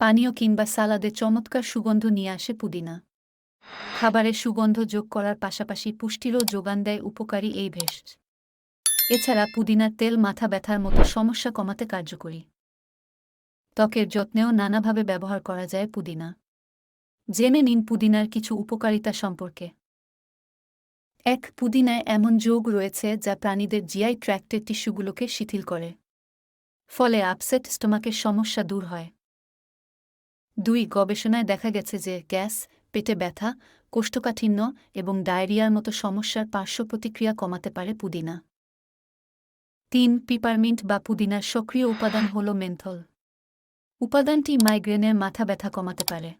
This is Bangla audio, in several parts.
পানীয় কিংবা সালাদে চমৎকার সুগন্ধ নিয়ে আসে পুদিনা। খাবারে সুগন্ধ যোগ করার পাশাপাশি পুষ্টিরও যোগান দেয় উপকারী এই ভেষজ। এছাড়া পুদিনার তেল মাথা ব্যথার মতো সমস্যা কমাতে কার্যকরী। ত্বকের যত্নেও নানাভাবে ব্যবহার করা যায় পুদিনা। জেনে নিন পুদিনার কিছু উপকারিতা সম্পর্কে। এক, পুদিনায় এমন যোগ রয়েছে যা প্রাণীদের জিআই ট্র্যাক্টের টিস্যুগুলোকে শিথিল করে। ফলে আপসেট স্টোমাকের সমস্যা দূর হয়। দুই গবেষণায় দেখা গেছে যে গ্যাস, পেটে ব্যথা, কোষ্ঠকাঠিন্য এবং ডায়রিয়ার মতো সমস্যার পার্শ্ব প্রতিক্রিয়া কমাতে পারে পুদিনা। তিন, পিপারমিন্ট বা পুদিনার সক্রিয় উপাদান হল মেন্থল। উপাদানটি মাইগ্রেনের মাথা ব্যথা কমাতে পারে।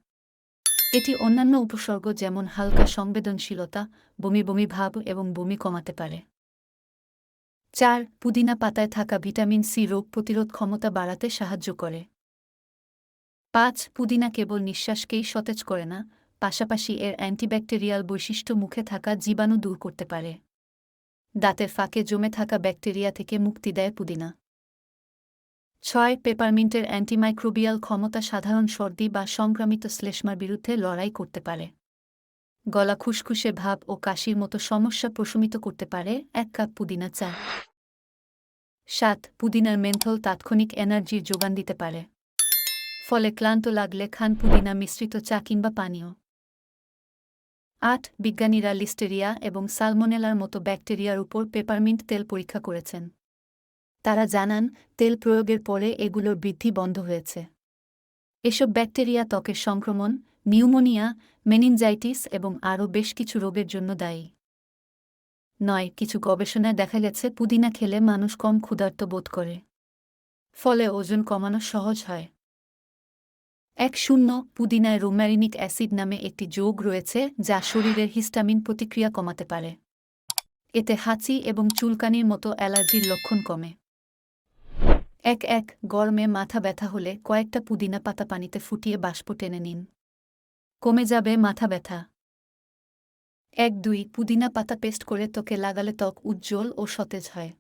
এটি অন্যান্য উপসর্গ যেমন হালকা সংবেদনশীলতা, বমি বমি ভাব এবং বমি কমাতে পারে। চার, পুদিনা পাতায় থাকা ভিটামিন সি রোগ প্রতিরোধ ক্ষমতা বাড়াতে সাহায্য করে। পাঁচ পুদিনা কেবল নিঃশ্বাসকেই সতেজ করে না, পাশাপাশি এর অ্যান্টিব্যাকটেরিয়াল বৈশিষ্ট্য মুখে থাকা জীবাণু দূর করতে পারে। দাঁতের ফাঁকে জমে থাকা ব্যাকটেরিয়া থেকে মুক্তি দেয় পুদিনা। ছয় পেপারমিন্টের অ্যান্টিমাইক্রোবিয়াল ক্ষমতা সাধারণ সর্দি বা সংক্রামিত শ্লেষ্মার বিরুদ্ধে লড়াই করতে পারে। গলা খুসখুসে ভাব ও কাশির মতো সমস্যা প্রশমিত করতে পারে এক কাপ পুদিনা চা। সাত, পুদিনার মেন্থল তাৎক্ষণিক এনার্জির যোগান দিতে পারে। ফলে ক্লান্ত লাগলে খান পুদিনা মিশ্রিত চা কিংবা পানীয়। আট, বিজ্ঞানীরা লিস্টেরিয়া এবং সালমোনেলার মতো ব্যাকটেরিয়ার উপর পেপারমিন্ট তেল পরীক্ষা করেছেন। তারা জানান, তেল প্রয়োগের পরে এগুলোর বৃদ্ধি বন্ধ হয়েছে। এসব ব্যাকটেরিয়া ত্বকের সংক্রমণ, নিউমোনিয়া, মেনিনজাইটিস এবং আরও বেশ কিছু রোগের জন্য দায়ী। নয়, কিছু গবেষণায় দেখা গেছে, পুদিনা খেলে মানুষ কম ক্ষুধার্ত বোধ করে। ফলে ওজন কমানো সহজ হয়। এক শূন্য পুদিনায় রোম্যারিনিক অ্যাসিড নামে একটি যোগ রয়েছে যা শরীরের হিস্টামিন প্রতিক্রিয়া কমাতে পারে। এতে হাঁচি এবং চুলকানির মতো অ্যালার্জির লক্ষণ কমে। এক এক গরমে মাথা ব্যথা হলে কয়েকটা পুদিনা পাতা পানিতে ফুটিয়ে বাষ্প টেনে নিন। কমে যাবে মাথা ব্যথা। এক দুই পুদিনা পাতা পেস্ট করে ত্বকে লাগালে ত্বক উজ্জ্বল ও সতেজ হয়।